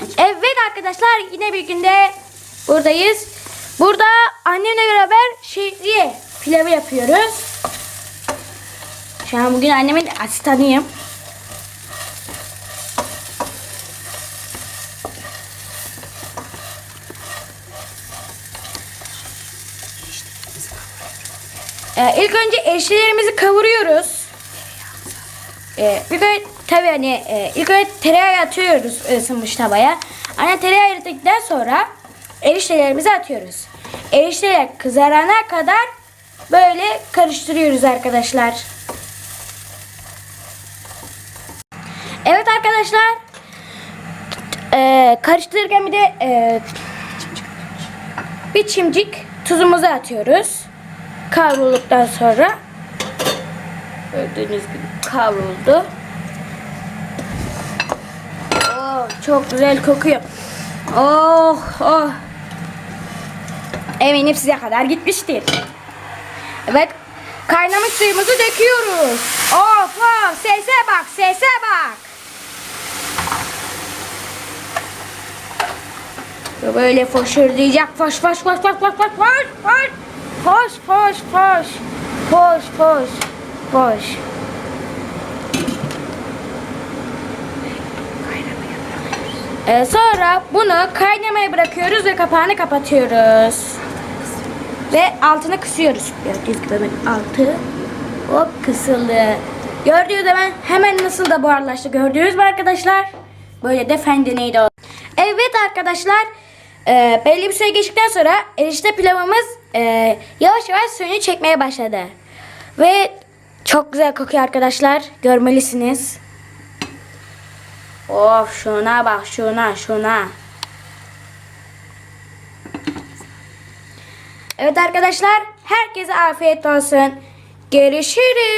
Evet arkadaşlar yine bir günde buradayız. Burada annemle beraber şehriye pilavı yapıyoruz. Şu an bugün annemin asistanıyım. Ee, ilk önce eriştelerimizi kavuruyoruz. Ee, ilk önce tabii hani e, ilk önce tereyağı atıyoruz ısınmış tavaya. Anne tereyağı erittikten sonra eriştelerimizi atıyoruz. Erişteler kızarana kadar böyle karıştırıyoruz arkadaşlar. Evet arkadaşlar. Ee, karıştırırken bir de e, bir çimcik tuzumuzu atıyoruz. Kavrulduktan sonra gördüğünüz gibi kavruldu. Çok güzel kokuyor. Oh oh. Eminim size kadar gitmiştir. Evet. Kaynamış suyumuzu döküyoruz. Of of sese bak sese bak. Böyle foşurdayacak. Foş foş foş foş foş foş foş foş. Foş foş foş. Foş foş foş. Ee, sonra bunu kaynamaya bırakıyoruz ve kapağını kapatıyoruz. Ve altını kısıyoruz. Gördüğünüz gibi hemen altı hop kısıldı. Gördüğünüz zaman hemen nasıl da buharlaştı. Gördünüz mü arkadaşlar? Böyle de fen deneyi de oldu. Evet arkadaşlar. E, belli bir süre geçtikten sonra erişte pilavımız e, yavaş yavaş suyunu çekmeye başladı. Ve çok güzel kokuyor arkadaşlar. Görmelisiniz. Of şuna bak şuna şuna. Evet arkadaşlar herkese afiyet olsun. Görüşürüz.